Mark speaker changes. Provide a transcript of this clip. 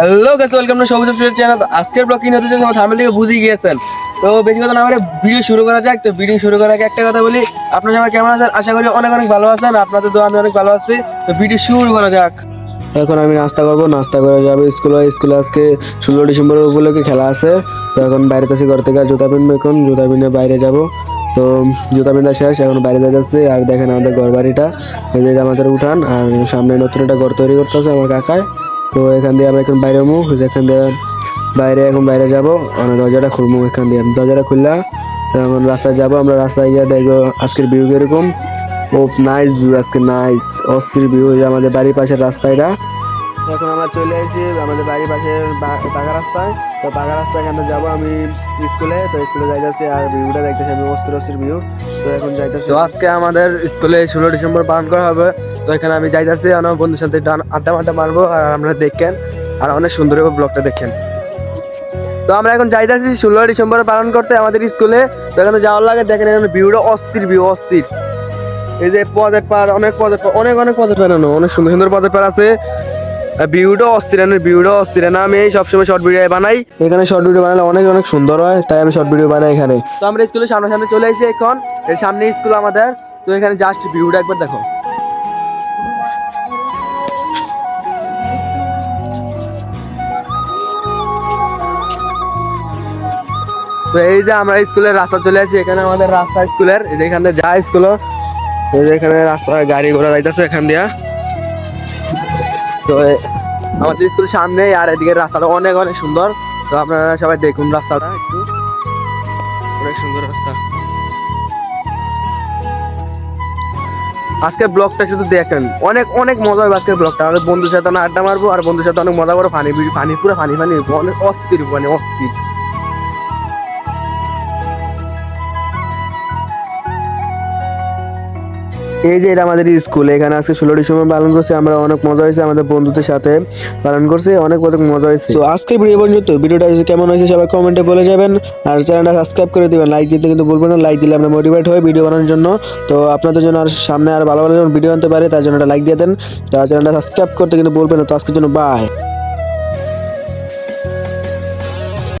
Speaker 1: Hello guys welcome to Sabuj future channel আজকের blog কি হতে চলেছে আমার থামেল থেকে বুঝে গিয়েছেন। তো বেশি কথা না বলে ভিডিও শুরু করা যাক। তো ভিডিও শুরু করার আগে একটা কথা বলি, আপনারা সবাই কেমন আছেন? আশা করি অনেক অনেক ভালো আছেন, আপনাদের তো আমি অনেক ভালো আছি। তো ভিডিও শুরু করা যাক।
Speaker 2: এখন আমি নাস্তা করব, নাস্তা করে যাব স্কুলে স্কুলে আজকে ষোলো ডিসেম্বরের উপলক্ষে খেলা আছে। তো এখন বাইরে আছি ঘর থেকে জুতা পিনবো এখন। জুতা পিনে বাইরে যাব। তো জুতা পিনা শেষ, এখন বাইরে যাচ্ছে। আর দেখেন আমাদের ঘর বাড়িটা আমাদের উঠান। আর সামনে নতুন একটা ঘর তৈরি করতেছে আমার কাকায় তো এখান দিয়ে আমরা এখন বাইরে মু এখান দিয়ে বাইরে, এখন বাইরে যাব। মানে দরজাটা খুলবো এখান দিয়ে। দরজাটা খুললা, এখন রাস্তায় যাব। আমরা রাস্তায় গিয়ে দেখব আজকের ভিউ কীরকম। ও নাইস ভিউ আজকে নাইস অস্থির ভিউ আমাদের বাড়ির পাশের রাস্তা এটা। এখন আমরা চলে এসেছি আমাদের বাড়ির পাশের পাকা রাস্তায়। তো পাকা রাস্তা এখানে যাব আমি স্কুলে। তো স্কুলে যাইতেছি আর ভিউটা দেখতেছি আমি, অস্থির অস্থির ভিউ তো এখন যাইতেছি।
Speaker 1: আজকে আমাদের স্কুলে ষোলো ডিসেম্বর পালন করা হবে। তো এখানে আমি যাইতেছি আমার বন্ধুর সাথে আড্ডা মাড্ডা মারবো, আর আমরা দেখেন, আর অনেক সুন্দর ব্লগটা দেখেন। তো আমরা এখন যাইতেছি ষোলো ডিসেম্বর পালন করতে আমাদের স্কুলে। তো এখানে যাওয়ার লাগে দেখেন, এখানে ভিউটা অস্থির, ভিউ অস্থির। এই যে পদের পার, অনেক পদের পার, অনেক অনেক পদের বানানো অনেক সুন্দর সুন্দর পদের পার আছে। ভিউটা অস্থির ভিউটা অস্থির। না আমি সবসময় শর্ট ভিডিও বানাই।
Speaker 2: এখানে শর্ট ভিডিও বানালে অনেক অনেক সুন্দর হয়, তাই আমি শর্ট ভিডিও বানাই এখানে।
Speaker 1: তো আমরা স্কুলের সামনে সামনে চলে এসেছি এখন, এর সামনে স্কুল আমাদের। তো এখানে জাস্ট ভিউটা একবার দেখো। তো এই যে আমরা স্কুলের রাস্তা চলে আসি, এখানে আমাদের রাস্তা স্কুলের এখানে যা স্কুল এখানে রাস্তা, গাড়ি ঘোড়া যাইতেছে এখান দিয়া। তো আমাদের স্কুলের সামনে আর এদিকে রাস্তাটা অনেক অনেক সুন্দর। তো আপনারা সবাই দেখুন রাস্তাটা একটু। অনেক সুন্দর রাস্তা। আজকের ব্লগটা শুধু দেখেন। অনেক অনেক মজা হবে আজকের ব্লগটা। আমাদের বন্ধুর সাথে না আড্ডা মারবো, আর বন্ধুর সাথে অনেক মজা করব। ফানি ফানি, পুরো ফানি ফানি, অনেক অস্থির মানে অস্থির।
Speaker 2: এই যে এটা আমাদের স্কুল, এখানে আজকে ষোলো ডিসেম্বর পালন করছে, আমরা অনেক মজা হয়েছে আমাদের বন্ধুদের সাথে পালন করছি, অনেক অনেক মজা হয়েছে। তো আজকের ভিডিও পর্যন্ত, ভিডিওটা কেমন হয়েছে সবাই কমেন্টে বলে যাবেন, আর চ্যানেলটা সাবস্ক্রাইব করে দিবেন লাইক দিতে কিন্তু বলবেন না লাইক দিলে আমরা মোটিভেট হই ভিডিও বানানোর জন্য। তো আপনাদের জন্য আর সামনে আর ভালো ভালো ভিডিও আনতে পারে, তার জন্য একটা লাইক দিয়ে দেন। তো চ্যানেলটা সাবস্ক্রাইব করতে কিন্তু বলবেন না, তো আজকের জন্য বাই